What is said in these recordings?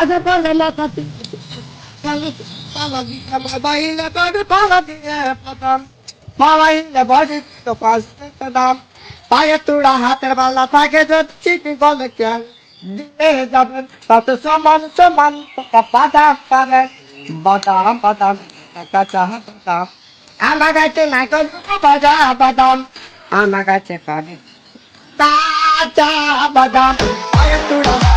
আজ বলে না তাতে বাইলে বলে দিয়ে প্রথম মালাইলে বলে তো পাঁচ দাম। পায়ে তোরা হাতের বালা থাকে যদি বলে কেন দিয়ে যাবেন তাতে সমান সমান বাদাম পাবে। বাদাম বাদাম কাঁচা বাদাম। আমার কাছে নাই কোনো বাদাম। আমার কাছে পাবে। কাঁচা বাদাম। পায়ে তোরা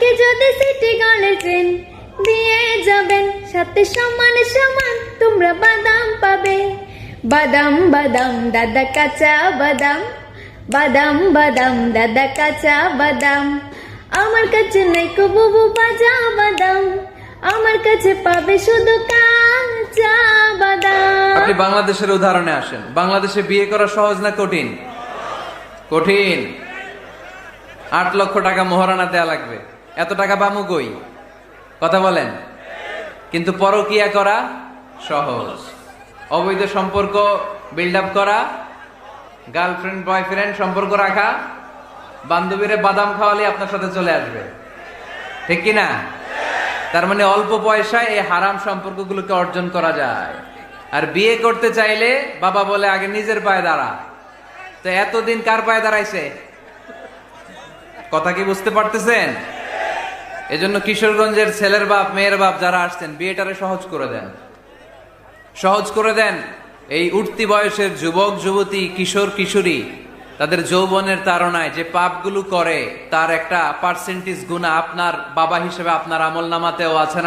থাকে যদি সিটি গলের ট্রেন দিয়ে যাবেন, সাথে সমান সমান তোমরা বাদাম পাবে। বাদাম বাদাম, দাদা কাঁচা বাদাম। বাদাম বাদাম, দাদা কাঁচা বাদাম। আমার কাছে নাই কো বুবু বাজা বাদাম। আমার কাছে পাবে শুধু কাঁচা বাদাম। আপনি বাংলাদেশের উদাহরণে আসেন। বাংলাদেশে বিয়ে করা সহজ না কঠিন? কঠিন। আট লক্ষ টাকা মোহরানা দেয়া লাগবে। এত টাকা বামু কই? কথা বলেন। কিন্তু পরকিয়া করা সহজ। অবৈধ সম্পর্ক বিল্ড আপ করা গার্লফ্রেন্ড বয়ফ্রেন্ড সম্পর্ক রাখা, বান্ধবীরে বাদাম খাওয়ালে আপনার সাথে চলে আসবে। ঠিক কি না তার মানে অল্প পয়সায় এই হারাম সম্পর্কগুলোকে অর্জন করা যায়। আর বিয়ে করতে চাইলে বাবা বলে, আগে নিজের পায়ে দাঁড়া। তো এতদিন কার পায়ে দাঁড়াইছে? কথা কি বুঝতে পারতেছেন? এজন্য কিশোরগঞ্জের ছেলের বাপ, মেয়ের বাপ যারা আসছেন, বিয়েটারে সহজ করে দেন। সহজ করে দেন। এই উঠতি বয়সের যুবক, যুবতী, কিশোর, কিশোরী, তাদের যৌবনের তারণায় যে পাপগুলো করে, তার একটা পার্সেন্টেজ গুণা আপনার বাবা হিসেবে আপনার আমল নামাতেও আছে